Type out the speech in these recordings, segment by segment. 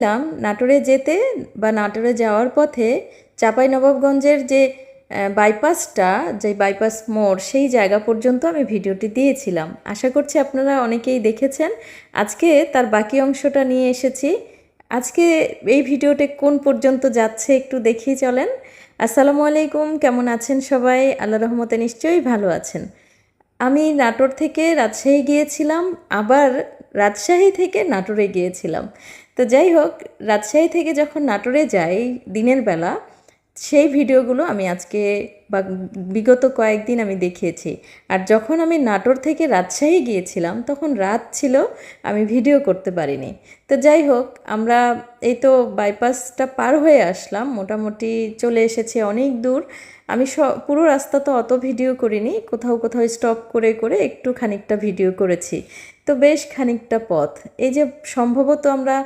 ছিলাম নাটোরে যেতে বা নাটোরে যাওয়ার পথে চাঁপাইনবাবগঞ্জের যে বাইপাসটা যে বাইপাস মোড়, সেই জায়গা পর্যন্ত আমি ভিডিওটি দিয়েছিলাম। আশা করছি আপনারা অনেকেই দেখেছেন। আজকে তার বাকি অংশটা নিয়ে এসেছি। আজকে এই ভিডিওটি কোন পর্যন্ত যাচ্ছে একটু দেখিয়ে চলেন। আসসালামু আলাইকুম, কেমন আছেন সবাই? আল্লাহ রহমতে নিশ্চয়ই ভালো আছেন। আমি নাটোর থেকে রাজশাহী গিয়েছিলাম, আবার রাজশাহী থেকে নাটোরে গিয়েছিলাম। তো যাই হোক, রাজশাহী থেকে যখন নাটোরে যাই দিনের বেলা, সেই ভিডিওগুলো আমি আজকে বা বিগত কয়েকদিন আমি দেখিয়েছি। আর যখন আমি নাটোর থেকে রাজশাহী গিয়েছিলাম, তখন রাত ছিল, আমি ভিডিও করতে পারিনি। তো যাই হোক, আমরা এই তো বাইপাসটা পার হয়ে আসলাম, মোটামুটি চলে এসেছি অনেক দূর। আমি স, পুরো রাস্তা তো অত ভিডিও করিনি, কোথাও কোথাও স্টপ করে করে একটু খানিকটা ভিডিও করেছি। তো বেশ খানিকটা পথ। এই যে সম্ভবত আমরা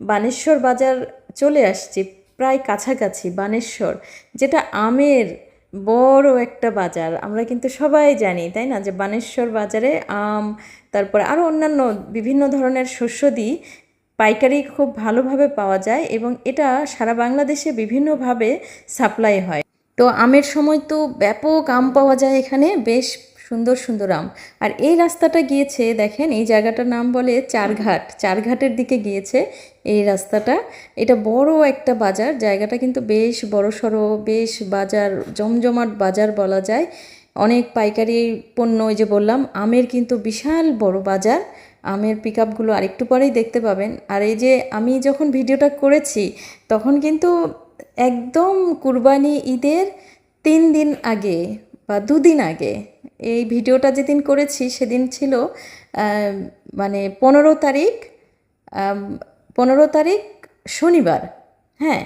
বানেশ্বর বাজার চলে আসছি, প্রায় কাছাকাছি বানেশ্বর, যেটা আমের বড় একটা বাজার। আমরা কিন্তু সবাই জানি, তাই না? যে বানেশ্বর বাজারে আম, তারপরে আরও অন্যান্য বিভিন্ন ধরনের শস্য দিই পাইকারি খুব ভালোভাবে পাওয়া যায় এবং এটা সারা বাংলাদেশে বিভিন্নভাবে সাপ্লাই হয়। তো আমের সময় তো ব্যাপক আম পাওয়া যায় এখানে, বেশ সুন্দর সুন্দর আম। আর এই রাস্তাটা গিয়েছে, দেখেন, এই জায়গাটার নাম বলে চারঘাট। চারঘাটের দিকে গিয়েছে এই রাস্তাটা। এটা বড় একটা বাজার, জায়গাটা কিন্তু বেশ বড় সড়ো বেশ বাজার, জমজমাট বাজার বলা যায়। অনেক পাইকারি পণ্য, ওই যে বললাম, আমের কিন্তু বিশাল বড় বাজার। আমের পিক আপগুলো আরেকটু পরেই দেখতে পাবেন। আর এই যে আমি যখন ভিডিওটা করেছি, তখন কিন্তু একদম কুরবানি ঈদের তিন দিন আগে বা দুদিন আগে। এই ভিডিওটা যেদিন করেছি সেদিন ছিল মানে পনেরো তারিখ পনেরো তারিখ শনিবার হ্যাঁ?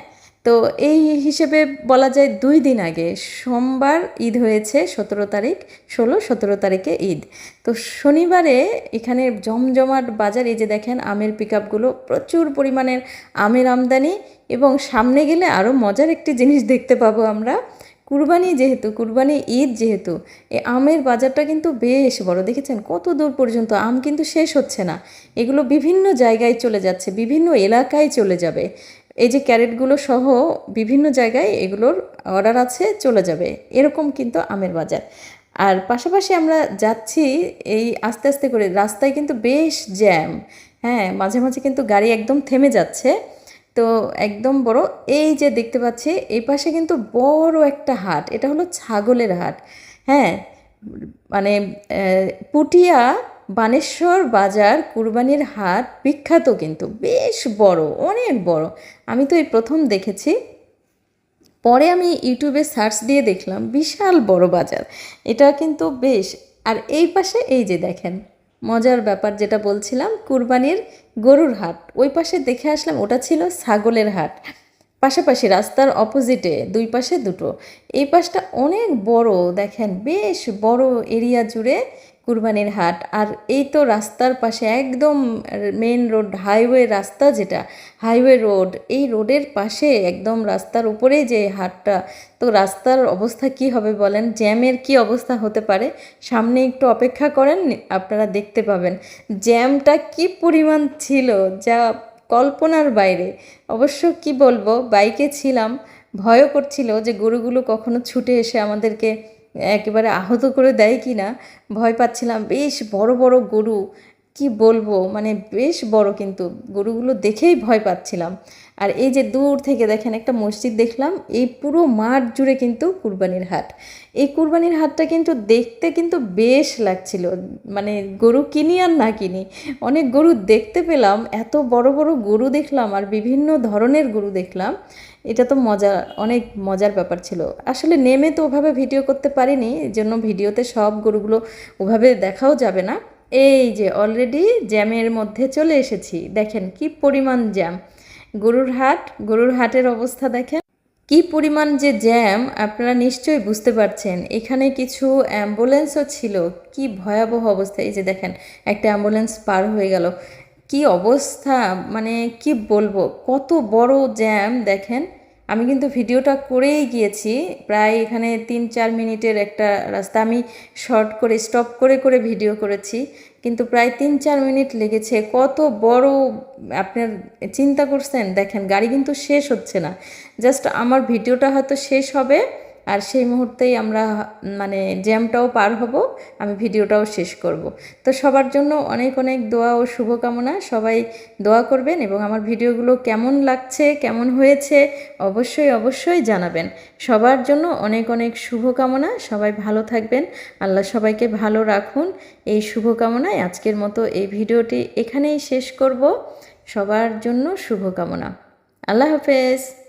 তো এই হিসেবে বলা যায় দুই দিন আগে, সোমবার ঈদ হয়েছে, সতেরো তারিখ, ষোলো, সতেরো তারিখে ঈদ। তো শনিবারে এখানে জমজমাট বাজার, এই যে দেখেন আমের পিক প্রচুর পরিমাণের আমের আমদানি এবং সামনে গেলে আরও মজার একটি জিনিস দেখতে পাবো আমরা কুরবানি যেহেতু, কুরবানি ঈদ যেহেতু এ আমের বাজারটা কিন্তু বেশ বড়। দেখেছেন? কত দূর পর্যন্ত আম কিন্তু শেষ হচ্ছে না। এগুলো বিভিন্ন জায়গায় চলে যাচ্ছে, বিভিন্ন এলাকায় চলে যাবে। এই যে ক্যারেটগুলো সহ বিভিন্ন জায়গায় এগুলোর অর্ডার আছে, চলে যাবে। এরকম কিন্তু আমের বাজার। আর পাশাপাশি আমরা যাচ্ছি এই আস্তে আস্তে করে, রাস্তায় কিন্তু বেশ জ্যাম। হ্যাঁ মাঝে মাঝে কিন্তু গাড়ি একদম থেমে যাচ্ছে। তো একদম বড়। এই যে দেখতে পাচ্ছি, এই পাশে কিন্তু বড় একটা হাট, এটা হলো ছাগলের হাট। হ্যাঁ মানে পুটিয়া বানেশ্বর বাজার কুরবানির হাট বিখ্যাত কিন্তু, বেশ বড়, অনেক বড়। আমি তো এই প্রথম দেখেছি। পরে আমি ইউটিউবে সার্চ দিয়ে দেখলাম, বিশাল বড় বাজার। এটা কিন্তু বেশ, আর এই পাশে এই যে দেখেন মজার ব্যাপার যেটা বলছিলাম, কুরবানির গরুর হাট। ওই পাশে দেখে আসলাম ওটা ছিল ছাগলের হাট। পাশাপাশি রাস্তার অপোজিটে দুই পাশে দুটো। এই পাশটা অনেক বড়, দেখেন, বেশ বড় এরিয়া জুড়ে কুরবানির হাট। আর এই তো রাস্তার পাশে একদম মেন রোড হাইওয়ে রাস্তা যেটা হাইওয়ে রোড এই রোডের পাশে একদম রাস্তার উপরে যে হাটটা, তো রাস্তার অবস্থা কি হবে বলেন? জ্যামের কি অবস্থা হতে পারে? সামনে একটু অপেক্ষা করেন, আপনারা দেখতে পাবেন। জ্যামটা কি পরিমাণ ছিল যা কল্পনার বাইরে। অবশ্য কি বলব, বাইকে ছিলাম, ভয়ও করছিল যে গরুগুলো কখনো ছুটে এসে আমাদেরকে একেবারে আহত করে দেয় কি না ভয় পাচ্ছিলাম। বেশ বড় বড় গরু কি বলব? মানে বেশ বড় কিন্তু। গরুগুলো দেখেই ভয় পাচ্ছিলাম। আর এই যে দূর থেকে দেখেন একটা মসজিদ দেখলাম, এই পুরো মাঠ জুড়ে কিন্তু কুরবানির হাট। এই কুরবানির হাটটা কিন্তু দেখতে কিন্তু বেশ লাগছিল। মানে গরু কিনি আর না কিনি, অনেক গরু দেখতে পেলাম, এত বড় বড় গরু দেখলাম আর বিভিন্ন ধরনের গরু দেখলাম। এটা তো মজা, অনেক মজার ব্যাপার ছিল। আসলে নেমে তো ওভাবে ভিডিও করতে পারিনি এর জন্য ভিডিওতে সব গরুগুলো ওভাবে দেখাও যাবে না। এই যে অলরেডি জ্যামের মধ্যে চলে এসেছি। দেখেন কি পরিমাণ জ্যাম গরুর হাট, গরুর হাটের অবস্থা দেখেন। কি পরিমাণ যে জ্যাম আপনারা নিশ্চয়ই বুঝতে পারছেন। এখানে কিছু অ্যাম্বুলেন্সও ছিল। কি ভয়াবহ অবস্থা। এই যে দেখেন, একটা অ্যাম্বুলেন্স পার হয়ে গেল। কি অবস্থা মানে কি বলব? কত বড় জ্যাম দেখেন। আমি কিন্তু ভিডিওটা করেই গিয়েছি, প্রায় এখানে তিন চার মিনিটের একটা রাস্তা। আমি শর্ট করে স্টপ করে করে ভিডিও করেছি, কিন্তু প্রায় তিন চার মিনিট লেগেছে। কত বড় আপনার চিন্তা করছেন? দেখেন, গাড়ি কিন্তু শেষ হচ্ছে না। জাস্ট আমার ভিডিওটা হয়তো শেষ হবে। আর সেই মুহূর্তেই আমরা মানে জ্যামটাও পার হব, আমি ভিডিওটাও শেষ করব। তো সবার জন্য অনেক অনেক দোয়া ও শুভকামনা। সবাই দোয়া করবেন এবং আমার ভিডিওগুলো কেমন লাগছে, কেমন হয়েছে অবশ্যই অবশ্যই জানাবেন। সবার জন্য অনেক অনেক শুভকামনা। সবাই ভালো থাকবেন। আল্লাহ সবাইকে ভালো রাখুন। এই শুভকামনায় আজকের মতো এই ভিডিওটি এখানেই শেষ করব। সবার জন্য শুভকামনা। আল্লাহ হাফেজ।